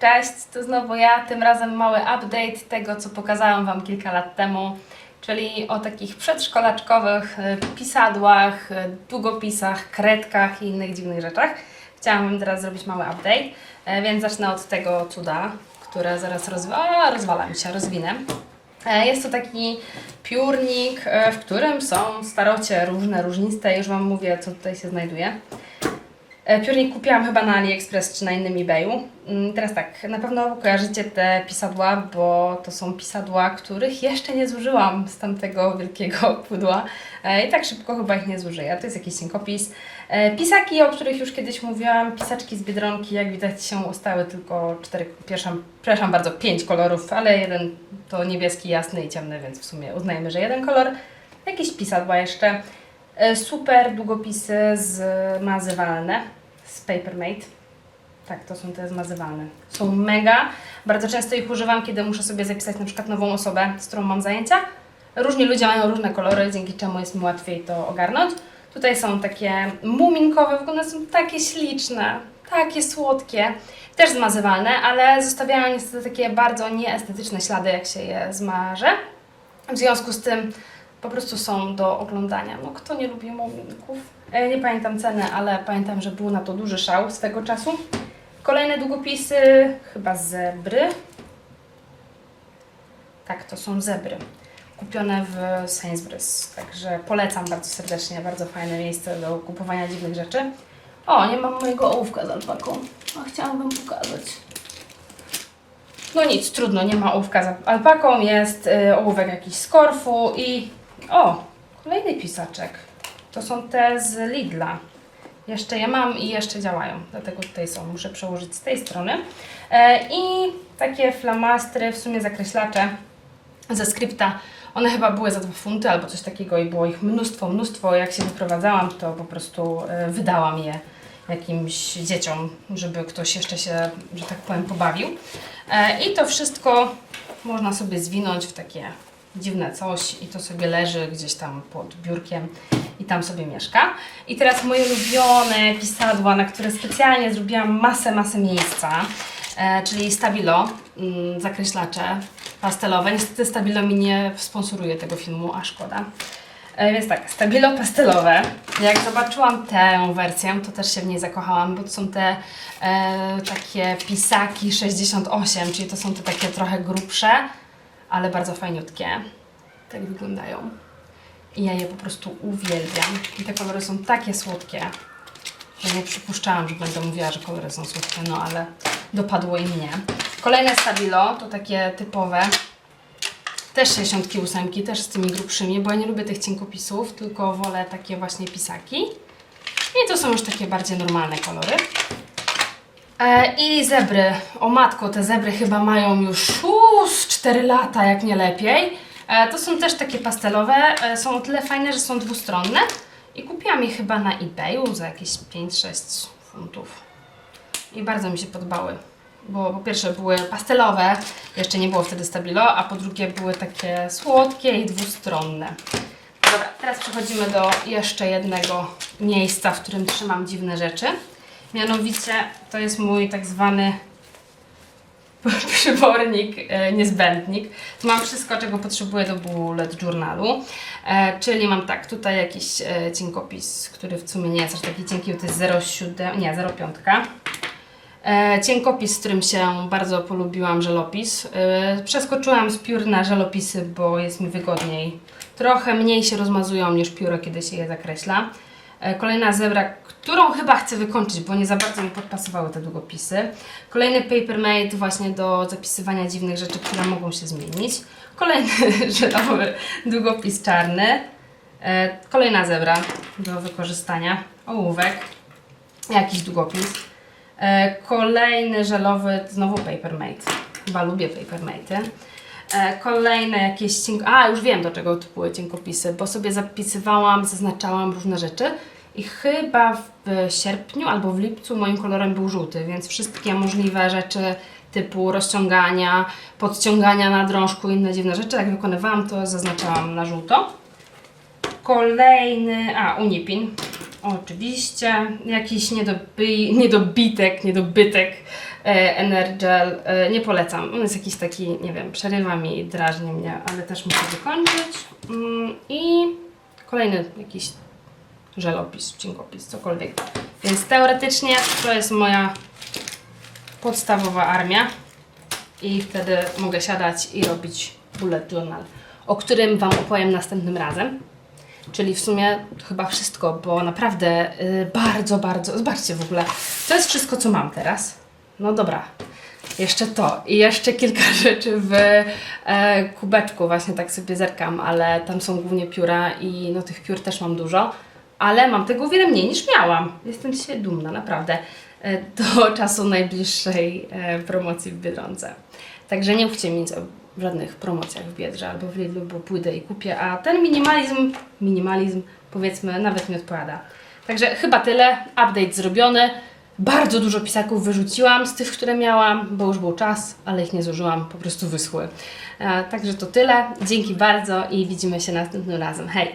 Cześć, to znowu ja, tym razem mały update tego, co pokazałam Wam kilka lat temu, czyli o takich przedszkolaczkowych e, pisadłach, e, długopisach, kredkach i innych dziwnych rzeczach. Chciałam Wam teraz zrobić mały update, e, więc zacznę od tego cuda, które zaraz rozwa- a, rozwalam się, rozwinę. E, Jest to taki piórnik, e, w którym są starocie różne, różniste. Już Wam mówię, co tutaj się znajduje. E, Piórnik kupiłam chyba na AliExpress czy na innym eBayu. Mm, Teraz tak, na pewno kojarzycie te pisadła, bo to są pisadła, których jeszcze nie zużyłam z tamtego wielkiego pudła. E, I tak szybko chyba ich nie zużyję. To jest jakiś synkopis. E, Pisaki, o których już kiedyś mówiłam, pisaczki z Biedronki, jak widać się ustały tylko cztery, przepraszam, przepraszam bardzo, pięć kolorów, ale jeden to niebieski, jasny i ciemny, więc w sumie uznajmy, że jeden kolor. Jakieś pisadła jeszcze. Super długopisy zmazywalne z Papermate. Tak, to są te zmazywalne. Są mega. Bardzo często ich używam, kiedy muszę sobie zapisać na przykład nową osobę, z którą mam zajęcia. Różni ludzie mają różne kolory, dzięki czemu jest mi łatwiej to ogarnąć. Tutaj są takie muminkowe, w ogóle są takie śliczne, takie słodkie. Też zmazywalne, ale zostawiają niestety takie bardzo nieestetyczne ślady, jak się je zmaże. W związku z tym po prostu są do oglądania. No kto nie lubi muminków? E, Nie pamiętam ceny, ale pamiętam, że był na to duży szał swego czasu. Kolejne długopisy, chyba zebry. Tak, to są zebry. Kupione w Sainsbury's, także polecam bardzo serdecznie, bardzo fajne miejsce do kupowania dziwnych rzeczy. O, nie mam mojego ołówka z alpaką, a chciałam Wam pokazać. No nic, trudno, nie ma ołówka z alpaką, jest y, ołówek jakiś z korfu i... O, kolejny pisaczek. To są te z Lidla. Jeszcze je mam i jeszcze działają, dlatego tutaj są. Muszę przełożyć z tej strony. E, I takie flamastry, w sumie zakreślacze ze skrypta. One chyba były za 2 funty albo coś takiego i było ich mnóstwo, mnóstwo. Jak się wyprowadzałam, to po prostu e, wydałam je jakimś dzieciom, żeby ktoś jeszcze się, że tak powiem, pobawił. E, I to wszystko można sobie zwinąć w takie dziwne coś i to sobie leży gdzieś tam pod biurkiem i tam sobie mieszka. I teraz moje ulubione pisadła, na które specjalnie zrobiłam masę, masę miejsca, e, czyli Stabilo, mm, zakreślacze pastelowe. Niestety Stabilo mi nie sponsoruje tego filmu, a szkoda. E, Więc tak, Stabilo pastelowe. Jak zobaczyłam tę wersję, to też się w niej zakochałam, bo to są te e, takie pisaki 68, czyli to są te takie trochę grubsze, ale bardzo fajniutkie. Tak wyglądają. I ja je po prostu uwielbiam. I te kolory są takie słodkie, że nie przypuszczałam, że będę mówiła, że kolory są słodkie, no ale dopadło i mnie. Kolejne Stabilo to takie typowe też 68, też z tymi grubszymi, bo ja nie lubię tych cienkopisów, tylko wolę takie właśnie pisaki. I to są już takie bardziej normalne kolory. E, I zebry. O matko, te zebry chyba mają już z 4 lata, jak nie lepiej. E, to są też takie pastelowe. E, są o tyle fajne, że są dwustronne. I kupiłam je chyba na eBayu za jakieś 5-6 funtów. I bardzo mi się podobały. Bo po pierwsze były pastelowe, jeszcze nie było wtedy stabilo, a po drugie były takie słodkie i dwustronne. Dobra, teraz przechodzimy do jeszcze jednego miejsca, w którym trzymam dziwne rzeczy. Mianowicie to jest mój tak zwany przybornik, e, niezbędnik. Tu mam wszystko, czego potrzebuję do bullet journalu. E, czyli mam tak, tutaj jakiś e, cienkopis, który w sumie nie jest aż taki cienki, to jest 0,7, nie, 0,5. E, cienkopis, z którym się bardzo polubiłam, żelopis. E, przeskoczyłam z piór na żelopisy, bo jest mi wygodniej. Trochę mniej się rozmazują niż pióro, kiedy się je zakreśla. E, kolejna zebra, którą chyba chcę wykończyć, bo nie za bardzo mi podpasowały te długopisy. Kolejny Papermate właśnie do zapisywania dziwnych rzeczy, które mogą się zmienić. Kolejny żelowy długopis czarny. E, kolejna zebra do wykorzystania. Ołówek. Jakiś długopis. E, Kolejny żelowy, znowu Papermate. Chyba lubię Papermate. E, Kolejne jakieś cink... A, już wiem do czego to były cienkopisy, bo sobie zapisywałam, zaznaczałam różne rzeczy i chyba w sierpniu albo w lipcu moim kolorem był żółty, więc wszystkie możliwe rzeczy typu rozciągania, podciągania na drążku i inne dziwne rzeczy, jak wykonywałam, to zaznaczałam na żółto. Kolejny, a Unipin, oczywiście, jakiś niedoby, niedobitek, niedobytek E, Energel, e, nie polecam. On jest jakiś taki, nie wiem, przerywa mi drażni mnie, ale też muszę wykończyć. Mm, I kolejny jakiś żelopis, cinkopis, cokolwiek. Więc teoretycznie to jest moja podstawowa armia i wtedy mogę siadać i robić bullet journal, o którym Wam opowiem następnym razem. Czyli w sumie chyba wszystko, bo naprawdę y, bardzo, bardzo. Zobaczcie w ogóle, to jest wszystko, co mam teraz. No dobra, jeszcze to i jeszcze kilka rzeczy w e, kubeczku, właśnie tak sobie zerkam, ale tam są głównie pióra i no tych piór też mam dużo, ale mam tego o wiele mniej niż miałam. Jestem dzisiaj dumna, naprawdę, e, do czasu najbliższej e, promocji w Biedronce. Także nie mówcie mi nic o żadnych promocjach w Biedrze albo w Lidlu, bo pójdę i kupię, a ten minimalizm, minimalizm powiedzmy nawet mi odpowiada. Także chyba tyle, update zrobiony. Bardzo dużo pisaków wyrzuciłam z tych, które miałam, bo już był czas, ale ich nie zużyłam, po prostu wyschły. E, Także to tyle. Dzięki bardzo i widzimy się następnym razem. Hej!